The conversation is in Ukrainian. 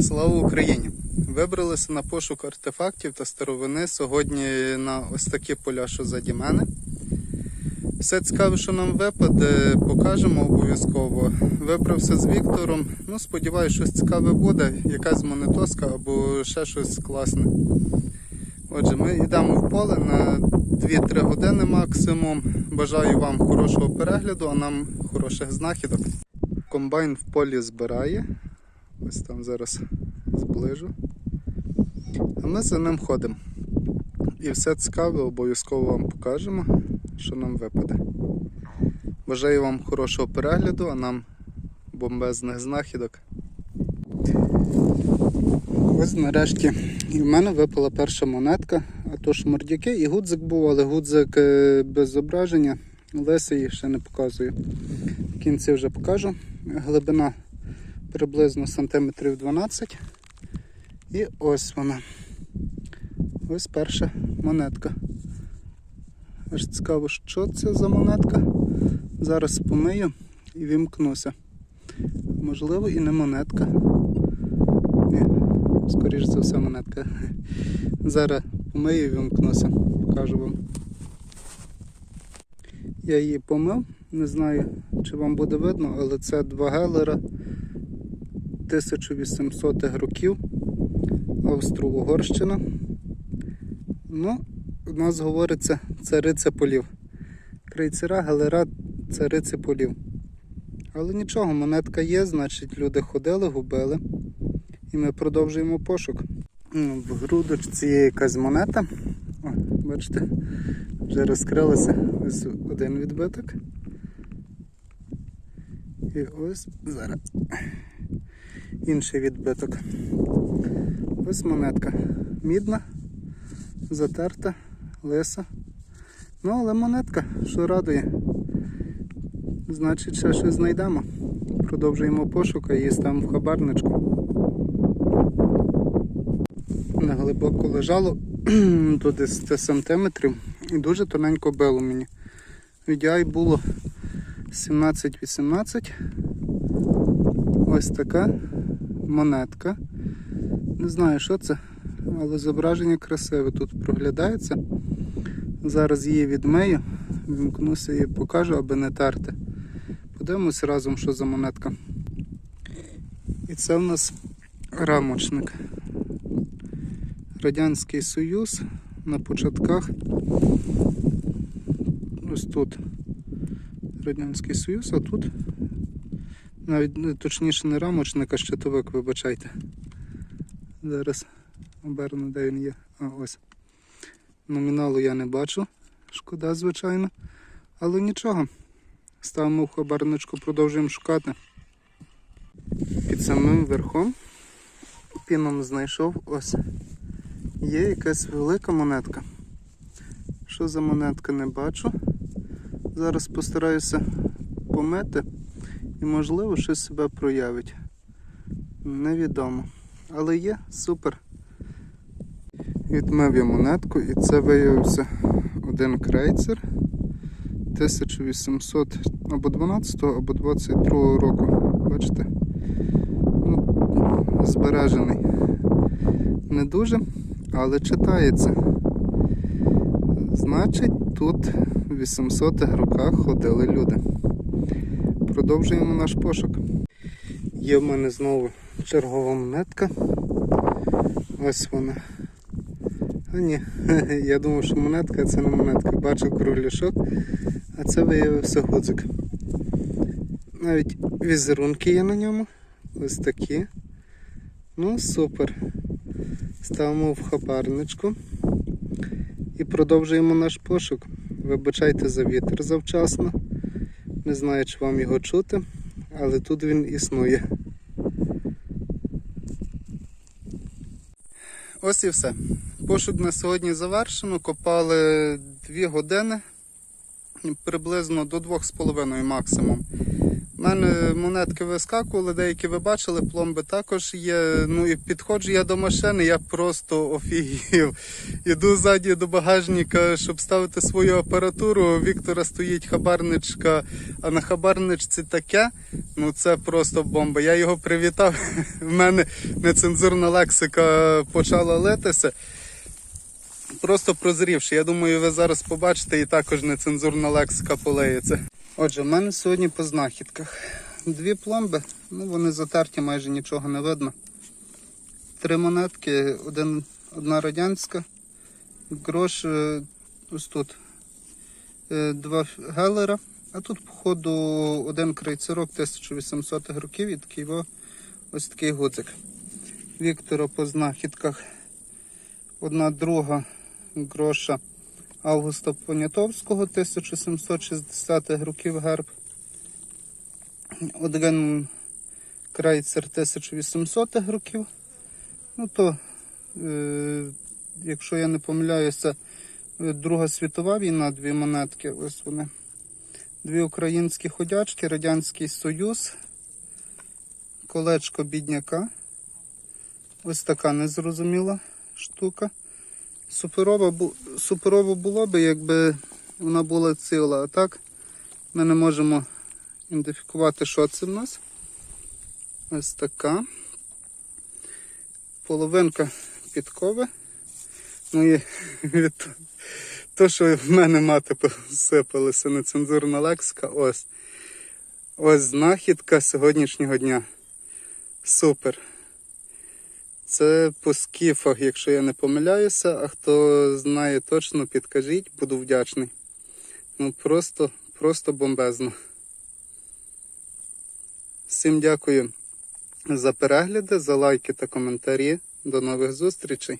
Слава Україні! Вибралися на пошук артефактів та старовини сьогодні на ось такі поля, що заді мене. Все цікаве, що нам випаде, покажемо обов'язково. Вибрався з Віктором. Ну, сподіваюся, щось цікаве буде, якась монетоска або ще щось класне. Отже, ми йдемо в поле на 2-3 години максимум. Бажаю вам хорошого перегляду, а нам хороших знахідок. Комбайн в полі збирає. Ось там зараз зближу. А ми за ним ходимо. І все цікаве обов'язково вам покажемо, що нам випаде. Бажаю вам хорошого перегляду, а нам бомбезних знахідок. Ось нарешті і в мене випала перша монетка, а то шмордяки і гудзик був, але гудзик е, без зображення. Лисий ще не показую. В кінці вже покажу. Глибина приблизно сантиметрів 12. І ось вона. Ось перша монетка. Аж цікаво, що це за монетка. Зараз помию і вімкнуся. Можливо, і не монетка. Ні, скоріш за все монетка. Зараз помию і вімкнуся. Покажу вам. Я її помив, не знаю, чи вам буде видно, але це два гелера 1800 років. Австро-Угорщина. Ну, у нас говориться цариця полів. Крейцера, галера, цариця полів. Але нічого, монетка є, значить люди ходили, губили. І ми продовжуємо пошук. В грудочці є якась монета. О, бачите, вже розкрилася ось один відбиток. І ось зараз інший відбиток. Ось монетка. Мідна, затерта, лиса. Ну, але монетка, що радує. Значить, ще щось знайдемо. Продовжуємо пошук, її ставимо в хабарничку. Неглибоко лежало до 10 сантиметрів і дуже тоненько било мені. VDI було 17-18. Ось така монетка. Не знаю, що це, але зображення красиве тут проглядається. Зараз її відмию, вімкнуся і покажу, аби не терти. Подивимося разом, що за монетка. І це в нас рамочник. Радянський Союз на початках. Ось тут Радянський Союз, а тут навіть ну, точніше не рамочник, а щитовик, вибачайте. Зараз оберну, де він є. А ось. Номіналу я не бачу. Шкода, звичайно. Але нічого. Ставимо в хабарничку, продовжуємо шукати. Під самим верхом піном знайшов ось. Є якась велика монетка. Що за монетка не бачу. Зараз постараюся помити і можливо щось себе проявить. Невідомо. Але є супер. Відмив я монетку і це виявився один крейцер 1800 або 12 або 22 року. Бачите? Ну, збережений. Не дуже, але читається. Значить, тут в 800-х роках ходили люди. Продовжуємо наш пошук. Є в мене знову чергова монетка. Ось вона. А ні, я думав, що монетка, а це не монетка. Бачив кругляшок, а це виявився гудзик. Навіть візерунки є на ньому. Ось такі. Ну, супер. Ставимо в хабарничку і продовжуємо наш пошук. Вибачайте за вітер завчасно. Не знаю, чи вам його чути, але тут він існує. Ось і все. Пошук на сьогодні завершено. Копали 2 години, приблизно до 2,5 максимум. Мене монетки вискакували, деякі ви бачили, пломби також є. Ну і підходжу я до машини, я просто офігів. Іду ззаді до багажника, щоб ставити свою апаратуру. У Віктора стоїть хабарничка, а на хабарничці таке. Ну це просто бомба. Я його привітав. У мене нецензурна лексика почала литися. Просто прозрівши. Я думаю, ви зараз побачите і також нецензурна лексика полеється. Отже, в мене сьогодні по знахідках. Дві пломби, ну вони затерті, майже нічого не видно. Три монетки, один, одна радянська, грош е, ось тут. Е, Два гелера, а тут, походу, один крейцерок 1800 років і такий ось такий гудзик. Віктора по знахідках. Одна друга гроша Августа Понятовського 1760-х років герб. Один крайцер 1800-х років. Ну то, е, якщо я не помиляюся, Друга світова війна, дві монетки, ось вони. Дві українські ходячки, Радянський Союз, колечко бідняка. Ось така незрозуміла штука. Суперово, бу- суперово було би, якби вона була ціла. А так ми не можемо ідентифікувати, що це в нас. Ось така. Половинка підкови. Ну і від того, що в мене мати посипалася нецензурна лексика. Ось. Ось знахідка сьогоднішнього дня. Супер. Це по скіфах, якщо я не помиляюся, а хто знає точно, підкажіть, буду вдячний. Ну просто, просто бомбезно. Всім дякую за перегляди, за лайки та коментарі. До нових зустрічей.